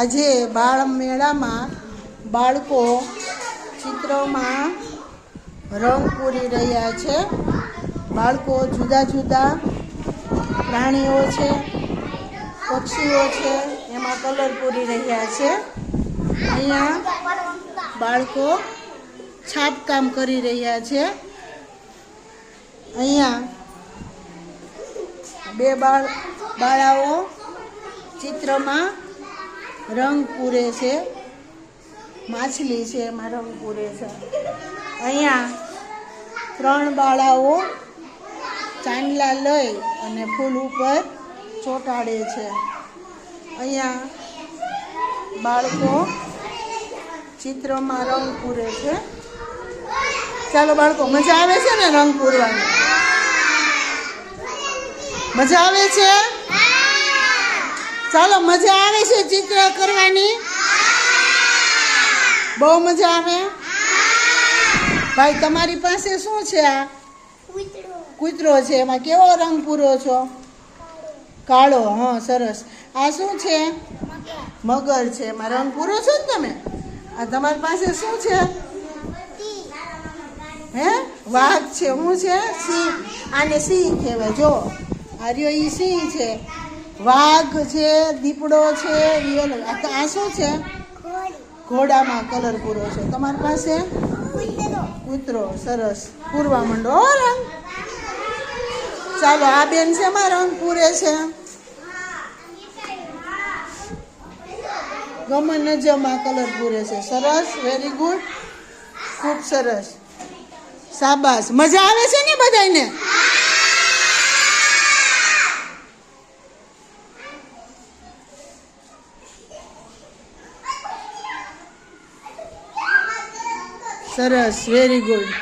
આજે બાળ મેળામાં બાળકો ચિત્રોમાં રંગ પૂરી રહ્યા છે. બાળકો જુદા જુદા પ્રાણીઓ છે, પક્ષીઓ છે, એમાં કલર પૂરી રહ્યા છે. અહીંયા બાળકો છાપકામ કરી રહ્યા છે. અહીંયા બે બાળ, બાળાઓ ચિત્રમાં રંગ પૂરે છે, માછલી છે, એમાં રંગ પૂરે છે. અહીંયા ત્રણ બાળાઓ ચાંદલા લઈ અને ફૂલ ઉપર ચોંટાડે છે. અહીંયા બાળકો ચિત્રમાં રંગ પૂરે છે. ચાલો બાળકો, મજા આવે છે ને રંગ પૂરવાની? મજા આવે છે? ચાલો મજા આવે છે ચિત્ર કરવાની? બહુ મજા આવે? ભાઈ, તમારી પાસે શું છે આ? કૂતરો છે. એમાં કેવો રંગ પૂરો છો? કાળો. હા, સરસ. આ શું છે? મગર છે. એમાં રંગ પૂરો છો ને તમે? આ તમારી પાસે શું છે? હે? વાઘ છે. શું છે? સિંહ. આને સિંહ કહેવાય. જો. આ રહ્યો ઈ સિંહ છે. વાઘ છે, દીપડો છે અલગ આ શું છે? ઘોડામાં કલર પૂરો છે. તમારી પાસે? કૂતરો. સરસ. પૂરવા માંડો. હો, રંગ. ચાલો, આ બેન છે એમાં રંગ પૂરે છે. ગમન નજમાં કલર પૂરે છે. સરસ. વેરી ગુડ ખૂબ સરસ. શાબાશ. મજા આવે છે ને બધાને સરસ વેરી ગુડ